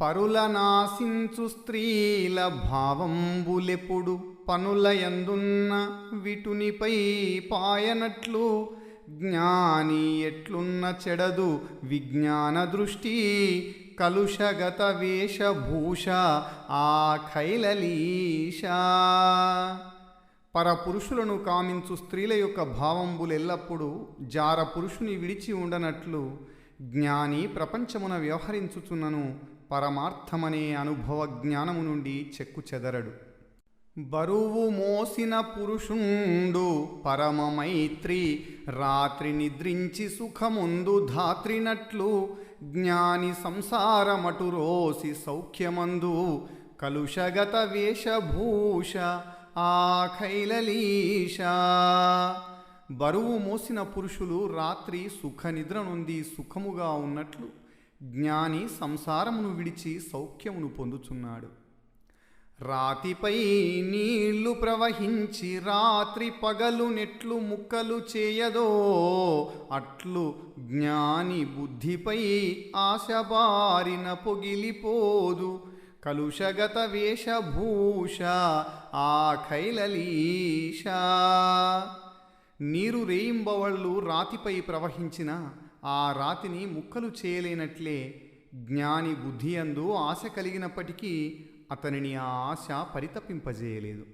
పరుల నాశించు స్త్రీల భావంబులెప్పుడు పనులయందున్న విటునిపై పాయనట్లు జ్ఞాని ఎట్లున్న చెడదు విజ్ఞాన దృష్టి కలుషగత వేషభూష ఆ ఖైలలీష. పరపురుషులను కామించు స్త్రీల యొక్క భావంబులెల్లప్పుడూ జార పురుషుని విడిచి ఉండనట్లు జ్ఞాని ప్రపంచమున వ్యవహరించుచున్నను పరమార్థమనే అనుభవ జ్ఞానము నుండి చెక్కు చెదరడు. బరువు మోసిన పురుషుండు పరమ మైత్రి రాత్రి నిద్రించి సుఖముందు ధాత్రినట్లు జ్ఞాని సంసారమటు రోసి సౌఖ్యమందు కలుషగత వేషభూష ఆఖైలలీష. బరువు మోసిన పురుషులు రాత్రి సుఖ నిద్ర నుండి సుఖముగా ఉన్నట్లు జ్ఞాని సంసారమును విడిచి సౌఖ్యమును పొందుచున్నాడు. రాతిపై నీళ్ళు ప్రవహించి రాత్రి పగలు నెట్లు ముక్కలు చేయదో అట్లు జ్ఞాని బుద్ధిపై ఆశబారిన పొగిలిపోదు. కలుషగత వేషభూష ఆ నీరు రేయింబవళ్ళు రాతిపై ప్రవహించిన ఆ రాతిని ముక్కలు చేయలేనట్లే జ్ఞాని బుద్ధి అందు ఆశ కలిగినప్పటికీ అతనిని ఆ ఆశ పరితపింపజేయలేదు.